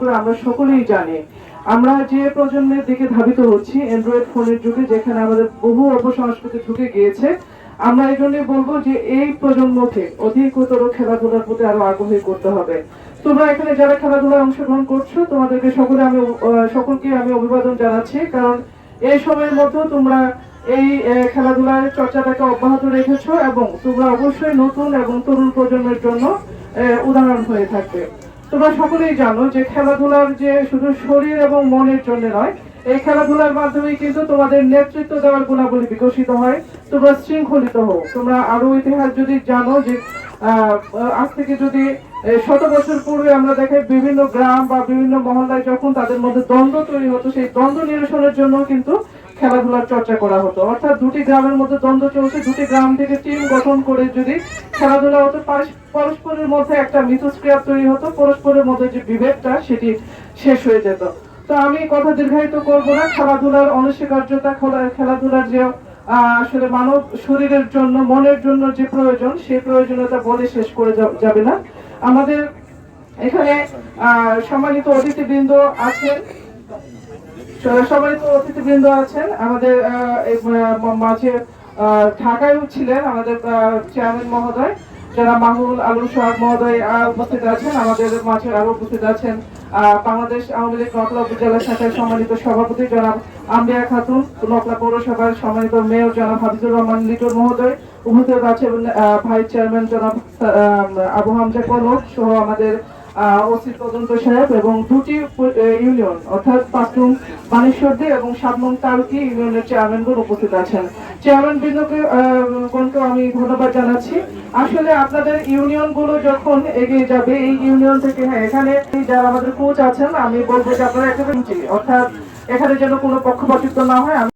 করে আমরা সকলেই জানি। আমরা যে প্রজন্মের দিকে ধাবিত হচ্ছি অ্যান্ড্রয়েড ফোনের যুগে, যেখানে আমাদের বহু অপসংস্কৃতি ঢুকে গিয়েছে, আমরা এই জন্যই বলব যে এই প্রজন্মকে অধিকতর খেলাধুলার প্রতি আরও আগ্রহী করতে হবে। তোমরা এখানে যারা খেলাধুলায় অংশগ্রহণ করছ, তোমাদেরকে সকলে আমি সকলকে আমি অভিবাদন জানাচ্ছি, কারণ এই সময়ের মধ্যেও তোমরা এই খেলাধুলার চর্চাটাকে অব্যাহত রেখেছো এবং তোমরা অবশ্যই নতুন এবং তরুণ প্রজন্মের জন্য উদাহরণ হয়ে থাকবে। তোমরা সকলেই জানো যে খেলাধুলার যে শুধু শরীর এবং মনের জন্য নয়, এই খেলাধুলার মাধ্যমে কিন্তু তোমাদের নেতৃত্ব দেওয়ার গুণাবলী বিকশিত হয়। তোমরা শৃঙ্খলিত হও। তোমরা আরও ইতিহাস যদি জানো যে আজ থেকে যদি শত বছর পূর্বে আমরা দেখাই বিভিন্ন গ্রাম বা বিভিন্ন মহল্লায় যখন তাদের মধ্যে দ্বন্দ্ব তৈরি হতো, সেই দ্বন্দ্ব নিরসনের জন্য কিন্তু খেলাধুলার চর্চা করা হতো। অর্থাৎ দুটি গ্রামের মধ্যে দ্বন্দ্ব চলছে। দুটি গ্রাম থেকে টিম গঠন করে যদি খেলাধুলা হতো পরস্পরের মধ্যে একটা মিথস্ক্রিয়া তৈরি হতো, পরস্পরের মধ্যে যে বিভেদটা সেটি শেষ হয়ে যেত। তো আমি কথা দীর্ঘায়িত করব না, খেলাধুলার অনস্বীকার্যতা খেলাধুলার যে আসলে মানব শরীরের জন্য, মনের জন্য যে প্রয়োজন সেই প্রয়োজনীয়তা বলে শেষ করে যাবে না। আমাদের এখানে সম্মানিত অতিথিবৃন্দ আছেন। সম্মানিত অতিথিবৃন্দ আছেন। আমাদের মাঝে ঢাকায়ও ছিলেন আমাদের চেয়ারম্যান মহোদয়, যারা মাহুল আলম সোহাগ মহোদয় উপস্থিত আছেন, আমাদের মাঝে আরও উপস্থিত আছেন বাংলাদেশ আওয়ামী লীগ নকলা উপজেলা শাখার সম্মানিত সভাপতি জনাব আম্বিয়া খাতুন, নকলা পৌরসভার সম্মানিত মেয়র জনাব হাফিজুর রহমান, লিটন মহোদয়, উপস্থিত আছেন ভাইস চেয়ারম্যান জনাব আবু হামজা কনক সহ আমাদের ওসি তদন্ত সাহেব এবং দুটি ইউনিয়ন, অর্থাৎ এবং ইউনিয়নের চেয়ারম্যানগণ উপস্থিত আছেন। চেয়ারম্যান বৃন্দকে গণকে আমি ধন্যবাদ জানাচ্ছি। আসলে আপনাদের ইউনিয়নগুলো যখন এগিয়ে যাবে, এই ইউনিয়ন থেকে হ্যাঁ এখানে যারা আমাদের কোচ আছেন, আমি বলব যে আপনারা একেবারে অর্থাৎ এখানে যেন কোনো পক্ষপাতিত্ব না হয়, আমি